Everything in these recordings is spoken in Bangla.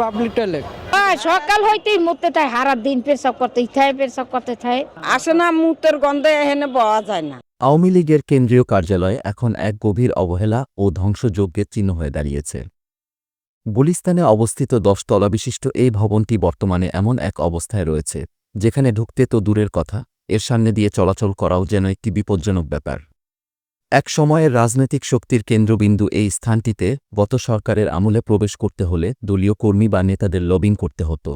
পাবলিক টয়লেট সকাল হইতেই মুতে তাই হারা দিন পেশাব করতে থাকে পেশাব করতে থাকে আসে না মুতের গন্ধে এখানে বওয়া যায় না। আওয়ামী লীগের কেন্দ্রীয় কার্যালয় এখন এক গভীর অবহেলা ও ধ্বংসযজ্ঞের চিহ্ন হয়ে দাঁড়িয়েছে। গুলিস্তানে অবস্থিত দশতলা বিশিষ্ট এই ভবনটি বর্তমানে এমন এক অবস্থায় রয়েছে যেখানে ঢুকতে তো দূরের কথা এর সামনে দিয়ে চলাচল করাও যেন একটি বিপজ্জনক ব্যাপার। এক সময়ের রাজনৈতিক শক্তির কেন্দ্রবিন্দু এই স্থানটিতে গত সরকারের আমলে প্রবেশ করতে হলে দলীয় কর্মী বা নেতাদের লবিং করতে হতো।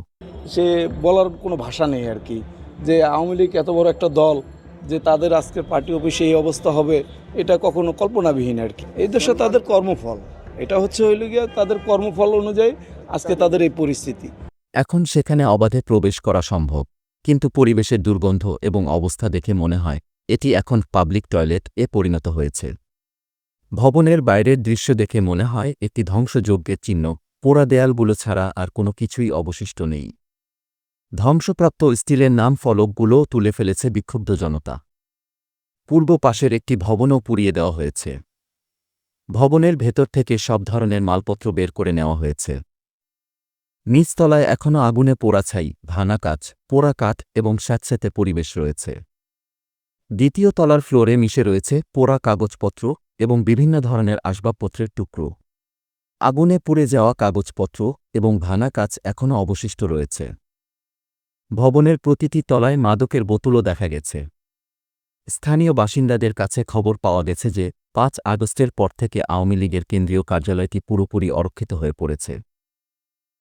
সে বলার কোনো ভাষা নেই আর কি যে আওয়ামী লীগ এত বড় একটা দল যে তাদের আজকে পার্টি অফিসে এই অবস্থা হবে এটা কখনো কল্পনাবিহীন আর কি। এই দেশে তাদের কর্মফল এটা হচ্ছে হইল গিয়া তাদের কর্মফল অনুযায়ী আজকে তাদের এই পরিস্থিতি। এখন সেখানে অবাধে প্রবেশ করা সম্ভব কিন্তু পরিবেশের দুর্গন্ধ এবং অবস্থা দেখে মনে হয় এটি এখন পাবলিক টয়লেট এ পরিণত হয়েছে। ভবনের বাইরের দৃশ্য দেখে মনে হয় একটি ধ্বংসযজ্ঞের চিহ্ন, পোড়া দেয়ালগুলো ছাড়া আর কোনো কিছুই অবশিষ্ট নেই। ধ্বংসপ্রাপ্ত স্টিলের নাম ফলকগুলোও তুলে ফেলেছে বিক্ষুব্ধ জনতা। পূর্ব পাশের একটি ভবনও পুড়িয়ে দেওয়া হয়েছে। ভবনের ভেতর থেকে সব ধরনের মালপত্র বের করে নেওয়া হয়েছে। নিচতলায় এখনও আগুনে পোড়া ছাই ভানা কাচ, পোড়া কাঠ এবং স্যাঁতস্যাঁতে পরিবেশ রয়েছে। দ্বিতীয় তলার ফ্লোরে মিশে রয়েছে পোড়া কাগজপত্র এবং বিভিন্ন ধরনের আসবাবপত্রের টুকরো। আগুনে পুড়ে যাওয়া কাগজপত্র এবং ভানা কাজ এখনও অবশিষ্ট রয়েছে। ভবনের প্রতিটি তলায় মাদকের বোতলও দেখা গেছে। স্থানীয় বাসিন্দাদের কাছে খবর পাওয়া গেছে যে, পাঁচ আগস্টের পর থেকে আওয়ামী লীগের কেন্দ্রীয় কার্যালয়টি পুরোপুরি অরক্ষিত হয়ে পড়েছে।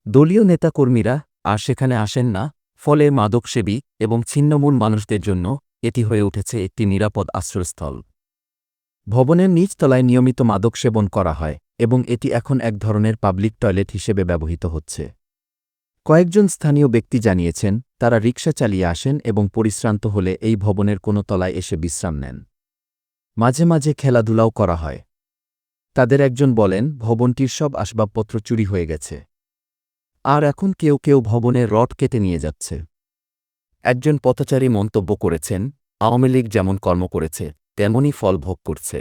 দলীয় নেতাকর্মীরা আর সেখানে আসেন না, ফলে মাদকসেবী এবং ছিন্নমূল মানুষদের জন্য এটি হয়ে উঠেছে একটি নিরাপদ আশ্রয়স্থল। ভবনের নিচতলায় নিয়মিত মাদক সেবন করা হয় এবং এটি এখন এক ধরনের পাবলিক টয়লেট হিসেবে ব্যবহৃত হচ্ছে। কয়েকজন স্থানীয় ব্যক্তি জানিয়েছেন, তারা রিকশা চালিয়ে আসেন এবং পরিশ্রান্ত হলে এই ভবনের কোনো তলায় এসে বিশ্রাম নেন। মাঝে মাঝে খেলাধুলাও করা হয়। তাদের একজন বলেন, ভবনটির সব আসবাবপত্র চুরি হয়ে গেছে। আর এখন কেউ কেউ ভবনের রড কেটে নিয়ে যাচ্ছে। একজন পথচারী মন্তব্য করেছেন, আওয়ামী লীগ যেমন কর্ম করেছে তেমনই ফল ভোগ করছে।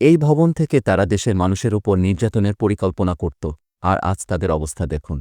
এই ভবন থেকে তারা দেশের মানুষের উপর নির্যাতনের পরিকল্পনা করত, আর আজ তাদের অবস্থা দেখুন।